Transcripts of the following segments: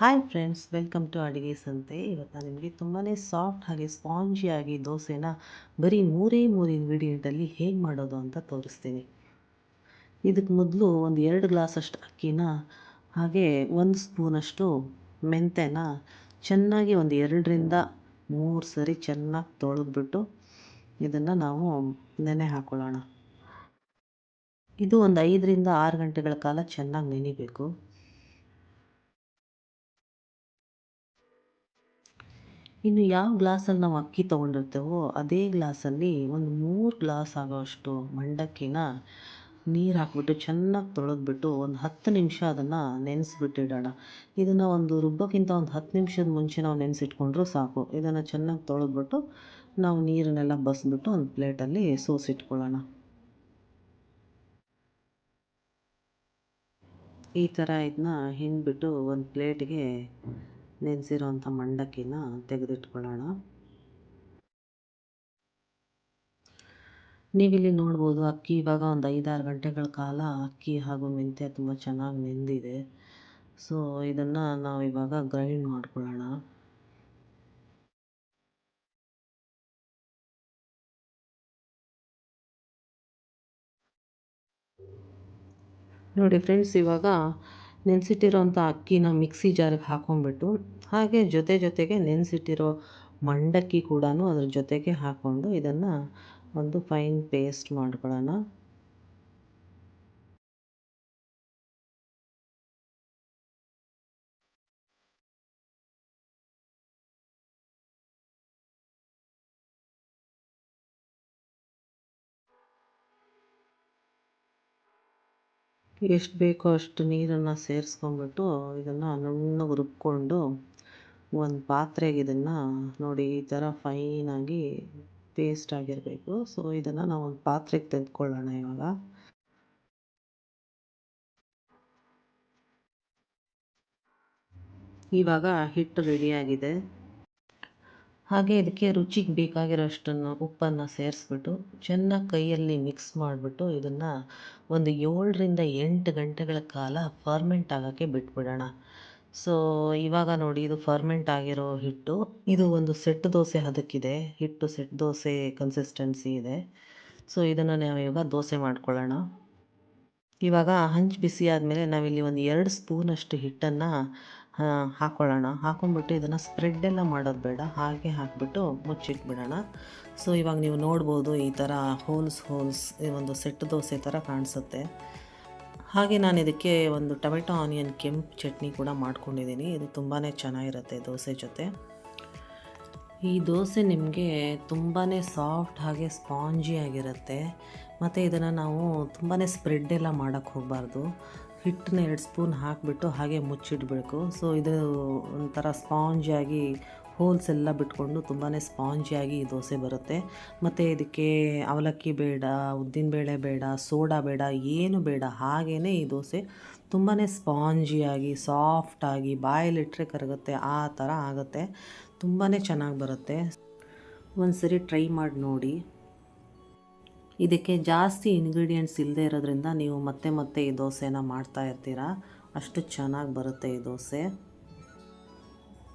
Hi friends welcome to ಅಡುಗೆ ಸಂತೆ ಇವತ್ತು ನಾನು ನಿಮಗೆ ತುಂಬಾ ಸಾಫ್ಟ್ ಹಾಗೆ ಸ್ಪಾಂಜಿಯಾಗಿ ದೋಸೆನ ಬರೀ ಮೂರೇ ಮೂರು ಇಂಗ್ರೀಡಿಯೆಂಟಲ್ಲಿ ಹೇಗೆ ಮಾಡೋದು ಅಂತ ತೋರಿಸ್ತೀನಿ. ಇದಕ್ಕೆ ಮೊದಲು ಒಂದು ಎರಡು ಗ್ಲಾಸಷ್ಟು ಅಕ್ಕಿನ, ಹಾಗೆ ಒಂದು ಸ್ಪೂನಷ್ಟು ಮೆಂತೆನ ಚೆನ್ನಾಗಿ ಒಂದು ಎರಡರಿಂದ ಮೂರು ಸರಿ ಚೆನ್ನಾಗಿ ತೊಳೆದ್ಬಿಟ್ಟು ಇದನ್ನು ನಾವು ನೆನೆ ಹಾಕ್ಕೊಳ್ಳೋಣ ಇದು ಒಂದು ಐದರಿಂದ ಆರು ಗಂಟೆಗಳ ಕಾಲ ಚೆನ್ನಾಗಿ ನೆನಿಬೇಕು. ಇನ್ನು ಯಾವ ಗ್ಲಾಸಲ್ಲಿ ನಾವು ಅಕ್ಕಿ ತಗೊಂಡಿರ್ತೇವೋ ಅದೇ ಗ್ಲಾಸಲ್ಲಿ ಒಂದು ಮೂರು ಗ್ಲಾಸ್ ಆಗೋವಷ್ಟು ಮಂಡಕ್ಕಿನ ನೀರು ಹಾಕಿಬಿಟ್ಟು ಚೆನ್ನಾಗಿ ತೊಳೆದ್ಬಿಟ್ಟು ಒಂದು ಹತ್ತು ನಿಮಿಷ ಅದನ್ನು ನೆನೆಸ್ಬಿಟ್ಟಿಡೋಣ. ಇದನ್ನು ಒಂದು ರುಬ್ಬಕ್ಕಿಂತ ಒಂದು ಹತ್ತು ನಿಮಿಷದ ಮುಂಚೆ ನಾವು ನೆನೆಸಿಟ್ಕೊಂಡ್ರೂ ಸಾಕು. ಇದನ್ನು ಚೆನ್ನಾಗಿ ತೊಳೆದ್ಬಿಟ್ಟು ನಾವು ನೀರನ್ನೆಲ್ಲ ಬಸ್ಬಿಟ್ಟು ಒಂದು ಪ್ಲೇಟಲ್ಲಿ ಸೋಸಿಟ್ಕೊಳ್ಳೋಣ. ಈ ಥರ ಇದನ್ನ ಹಿಂಡ್ಬಿಟ್ಟು ಒಂದು ಪ್ಲೇಟ್ಗೆ ನೆನೆಸಿರೋಂಥ ಮಂಡಕ್ಕಿನ ತೆಗೆದಿಟ್ಕೊಳ್ಳೋಣ. ನೀವಿಲ್ಲಿ ನೋಡ್ಬೋದು ಅಕ್ಕಿ ಇವಾಗ ಒಂದು ಐದಾರು ಗಂಟೆಗಳ ಕಾಲ ಅಕ್ಕಿ ಹಾಗೂ ಮೆಂತ್ಯ ತುಂಬ ಚೆನ್ನಾಗಿ ನೆಂದಿದೆ. ಸೊ, ಇದನ್ನು ನಾವು ಇವಾಗ ಗ್ರೈಂಡ್ ಮಾಡ್ಕೊಳ್ಳೋಣ. ನೋಡಿ ಫ್ರೆಂಡ್ಸ್, ಇವಾಗ ನೆನೆಸಿಟ್ಟಿರೋಂಥ ಅಕ್ಕಿನ ಮಿಕ್ಸಿ ಜಾರಿಗೆ ಹಾಕೊಂಡ್ಬಿಟ್ಟು ಹಾಗೆ ಜೊತೆ ಜೊತೆಗೆ ನೆನೆಸಿಟ್ಟಿರೋ ಮಂಡಕ್ಕಿ ಕೂಡ ಅದ್ರ ಜೊತೆಗೆ ಹಾಕ್ಕೊಂಡು ಇದನ್ನು ಒಂದು ಫೈನ್ ಪೇಸ್ಟ್ ಮಾಡ್ಕೊಳ್ಳೋಣ. ಎಷ್ಟು ಬೇಕೋ ಅಷ್ಟು ನೀರನ್ನು ಸೇರಿಸ್ಕೊಂಬಿಟ್ಟು ಇದನ್ನು ನುಣ್ಣಗೆ ರುಬ್ಕೊಂಡು ಒಂದು ಪಾತ್ರೆಗೆ ಇದನ್ನು ನೋಡಿ ಈ ಥರ ಫೈನಾಗಿ ಪೇಸ್ಟ್ ಆಗಿರಬೇಕು. ಸೊ ಇದನ್ನು ನಾವು ಒಂದು ಪಾತ್ರೆಗೆ ತೆಗೆದುಕೊಳ್ಳೋಣ ಇವಾಗ. ಇವಾಗ ಹಿಟ್ಟು ರೆಡಿಯಾಗಿದೆ ಹಾಗೆ ಇದಕ್ಕೆ ರುಚಿಗೆ ಬೇಕಾಗಿರೋಷ್ಟನ್ನು ಉಪ್ಪನ್ನು ಸೇರಿಸ್ಬಿಟ್ಟು ಚೆನ್ನಾಗಿ ಕೈಯಲ್ಲಿ ಮಿಕ್ಸ್ ಮಾಡಿಬಿಟ್ಟು ಇದನ್ನು ಒಂದು ಏಳರಿಂದ ಎಂಟು ಗಂಟೆಗಳ ಕಾಲ ಫರ್ಮೆಂಟ್ ಆಗೋಕ್ಕೆ ಬಿಟ್ಬಿಡೋಣ. ಸೊ ಇವಾಗ ನೋಡಿ ಇದು ಫರ್ಮೆಂಟ್ ಆಗಿರೋ ಹಿಟ್ಟು. ಇದು ಒಂದು ಸೆಟ್ ದೋಸೆ ಅದಕ್ಕಿದೆ ಹಿಟ್ಟು ಸೆಟ್ ದೋಸೆ ಕನ್ಸಿಸ್ಟೆನ್ಸಿ ಇದೆ. ಸೊ ಇದನ್ನು ನಾವು ಇವಾಗ ದೋಸೆ ಮಾಡ್ಕೊಳ್ಳೋಣ. ಇವಾಗ ಹಂಚು ಬಿಸಿ ಆದಮೇಲೆ ನಾವಿಲ್ಲಿ ಒಂದು ಎರಡು ಸ್ಪೂನಷ್ಟು ಹಿಟ್ಟನ್ನು ಹಾಕ್ಕೊಳ್ಳೋಣ ಹಾಕೊಂಡ್ಬಿಟ್ಟು ಇದನ್ನು ಸ್ಪ್ರೆಡ್ಡೆಲ್ಲ ಮಾಡೋದು ಬೇಡ. ಹಾಗೆ ಹಾಕಿಬಿಟ್ಟು ಮುಚ್ಚಿಟ್ಬಿಡೋಣ. ಸೊ ಇವಾಗ ನೀವು ನೋಡ್ಬೋದು ಈ ಥರ ಹೋಲ್ಸ್ ಹೋಲ್ಸ್ ಒಂದು ಸೆಟ್ ದೋಸೆ ಥರ ಕಾಣಿಸುತ್ತೆ. ಹಾಗೆ ನಾನು ಇದಕ್ಕೆ ಒಂದು ಟೊಮೆಟೊ ಆನಿಯನ್ ಕೆಂಪು ಚಟ್ನಿ ಕೂಡ ಮಾಡ್ಕೊಂಡಿದ್ದೀನಿ. ಇದು ತುಂಬಾ ಚೆನ್ನಾಗಿರುತ್ತೆ ದೋಸೆ ಜೊತೆ. ಈ ದೋಸೆ ನಿಮಗೆ ತುಂಬಾ ಸಾಫ್ಟ್ ಹಾಗೆ ಸ್ಪಾಂಜಿ ಆಗಿರುತ್ತೆ. ಮತ್ತು ಇದನ್ನು ನಾವು ತುಂಬಾ ಸ್ಪ್ರೆಡ್ ಎಲ್ಲ ಮಾಡೋಕ್ಕೆ ಹೋಗಬಾರ್ದು. ಹಿಟ್ಟನ್ನ ಎರಡು ಸ್ಪೂನ್ ಹಾಕಿಬಿಟ್ಟು ಹಾಗೆ ಮುಚ್ಚಿಡಬೇಕು. ಸೊ ಇದು ಒಂಥರ ಸ್ಪಾಂಜಾಗಿ ಹೋಲ್ಸ್ ಎಲ್ಲ ಬಿಟ್ಕೊಂಡು ತುಂಬಾ ಸ್ಪಾಂಜಿಯಾಗಿ ಈ ದೋಸೆ ಬರುತ್ತೆ. ಮತ್ತು ಇದಕ್ಕೆ ಅವಲಕ್ಕಿ ಬೇಡ ಉದ್ದಿನಬೇಳೆ ಬೇಡ, ಸೋಡಾ ಬೇಡ, ಏನು ಬೇಡ. ಹಾಗೇ ಈ ದೋಸೆ ತುಂಬಾ ಸ್ಪಾಂಜಿಯಾಗಿ ಸಾಫ್ಟಾಗಿ ಬಾಯಲ್ಲಿಟ್ಟರೆ ಕರಗುತ್ತೆ, ಆ ಥರ ಆಗುತ್ತೆ. ತುಂಬಾ ಚೆನ್ನಾಗಿ ಬರುತ್ತೆ. ಒಂದು ಸರಿ ಟ್ರೈ ಮಾಡಿ ನೋಡಿ. ಇದಕ್ಕೆ ಜಾಸ್ತಿ ಇಂಗ್ರೀಡಿಯೆಂಟ್ಸ್ ಇಲ್ಲದೆ ಇರೋದ್ರಿಂದ ನೀವು ಮತ್ತೆ ಮತ್ತೆ ಈ ದೋಸೆನ ಮಾಡ್ತಾ ಇರ್ತೀರ. ಅಷ್ಟು ಚೆನ್ನಾಗಿ ಬರುತ್ತೆ ಈ ದೋಸೆ.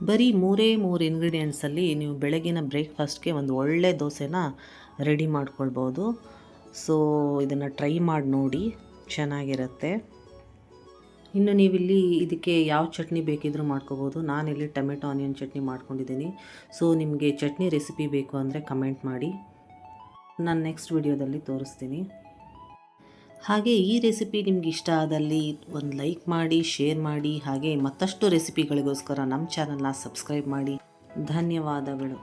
ಬರೀ ಮೂರೇ ಮೂರು ಇಂಗ್ರೀಡಿಯೆಂಟ್ಸಲ್ಲಿ ನೀವು ಬೆಳಗಿನ ಬ್ರೇಕ್ಫಾಸ್ಟ್ಗೆ ಒಂದು ಒಳ್ಳೆ ದೋಸೆನ ರೆಡಿ ಮಾಡ್ಕೊಳ್ಬೋದು. ಸೊ ಇದನ್ನು ಟ್ರೈ ಮಾಡಿ ನೋಡಿ, ಚೆನ್ನಾಗಿರುತ್ತೆ. ಇನ್ನು ನೀವಿಲ್ಲಿ ಇದಕ್ಕೆ ಯಾವ ಚಟ್ನಿ ಬೇಕಿದ್ರೂ ಮಾಡ್ಕೋಬೋದು. ನಾನಿಲ್ಲಿ ಟೊಮೆಟೊ ಆನಿಯನ್ ಚಟ್ನಿ ಮಾಡ್ಕೊಂಡಿದ್ದೀನಿ. ಸೊ ನಿಮಗೆ ಚಟ್ನಿ ರೆಸಿಪಿ ಬೇಕು ಅಂದರೆ ಕಮೆಂಟ್ ಮಾಡಿ. ನಾನು ನೆಕ್ಸ್ಟ್ ವಿಡಿಯೋದಲ್ಲಿ ತೋರಿಸ್ತೀನಿ. ಹಾಗೆ ಈ ರೆಸಿಪಿ ನಿಮ್ಗೆ ಇಷ್ಟ ಆದಲ್ಲಿ ಒಂದು ಲೈಕ್ ಮಾಡಿ ಶೇರ್ ಮಾಡಿ, ಹಾಗೆ ಮತ್ತಷ್ಟು ರೆಸಿಪಿಗಳಿಗೋಸ್ಕರ ನಮ್ಮ ಚಾನಲ್ನ ಸಬ್ಸ್ಕ್ರೈಬ್ ಮಾಡಿ. ಧನ್ಯವಾದಗಳು.